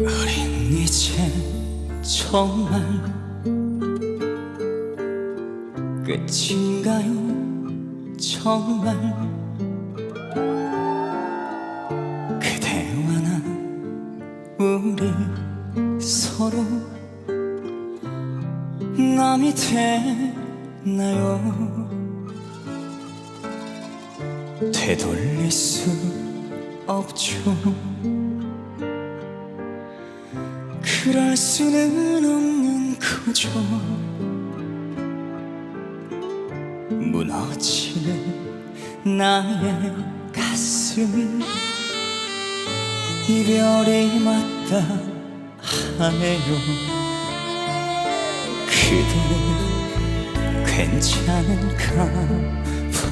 우린 이제 정말 끝인가요? 정말 그대와 나 우리 서로 남이 되나요? 되돌릴 수 없죠 그럴 수는 없는 거죠 무너지는 나의 가슴이 이별이 맞다 하네요. 그대 괜찮은가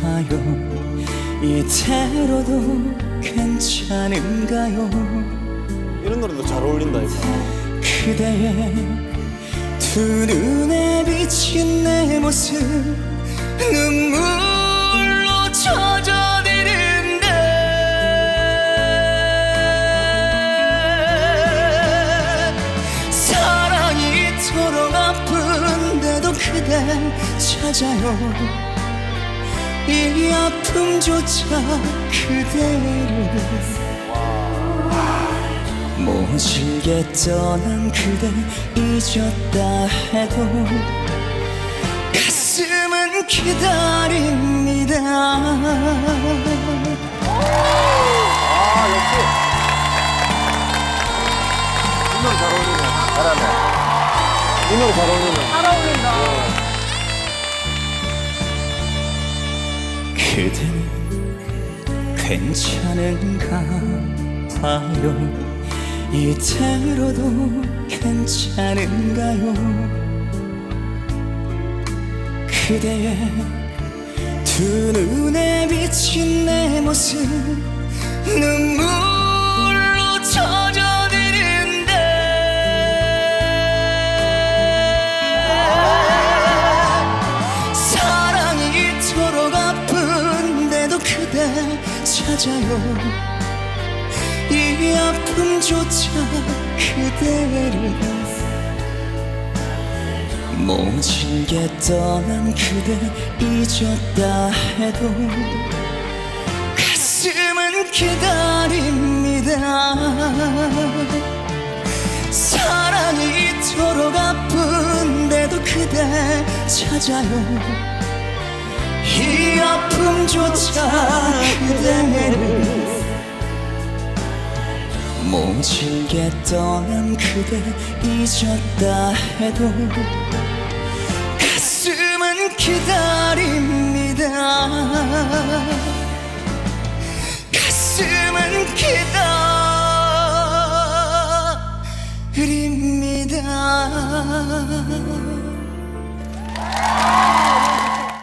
봐요. 이대로도 괜찮은가요? 이런 노래도 잘 어울린다 이거. 그대의 두 눈에 비친 내 모습 눈물로 젖어내는데 사랑이 이토록 아픈데도 그댈 찾아요. 이 아픔조차 그대를 모질게 떠난 그대 잊었다 해도 가슴은 기다립니다 아 역시. 이 노래 잘 어울리네. 잘하네. 이 노래 잘 어울리네. 잘 어울린다. 그대는 괜찮은가 봐요 이대로도 괜찮은가요? 그대의 두 눈에 비친 내 모습 눈물로 젖어내는데. 사랑이 이토록 아픈데도 그대 찾아요 이 아픔조차 그대를 모질게 떠난 그대 잊었다 해도 가슴은 기다립니다. 사랑이 이토록 아픈데도 그대 찾아요. 이 아픔조차 그대 몸친 게 떠난 그대 잊었다 해도 가슴은 기다립니다. 가슴은 기다립니다.